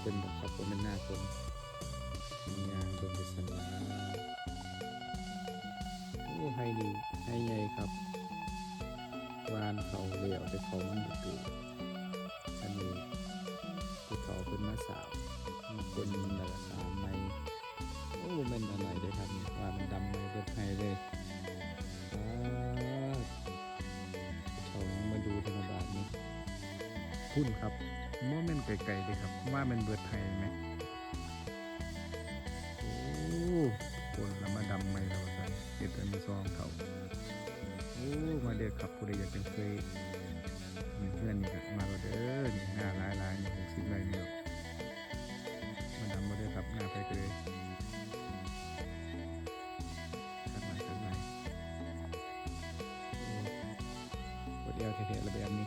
เพิ่นบอกครับว่ามันหน้าคนมียางโดนไปสันลาโอ้ให้ดีให้ใหญ่ครับวานเขาเหลียวแต่เขามันบุอันนี้ผู้เขาเพิ่นมาสาวมีคนดาราสามในโอ้แม่นอะไรได้ครับวานดำในเบิดไห้เลยเขามาดูธรรมบาทนี้พุ่นครับ โมเมนต์ไกลๆเลยครับ ว่ามันเบิดไห้ไหมโอ้คนละมาดำไม่เราครับเก็บอันซองเขาโอ้มาเด็กครับผู้ใดอยากเป็นเคยมีเพื่อนนี่ก็มาเราเด้อนี่หน้าหลายๆนี่หกสิบไรนี่หรอกมาดำมาเด้อครับหน้าไปเลยขัดใหม่ขัดใหม่โอ้กดเอวเท่ๆระแบบนี้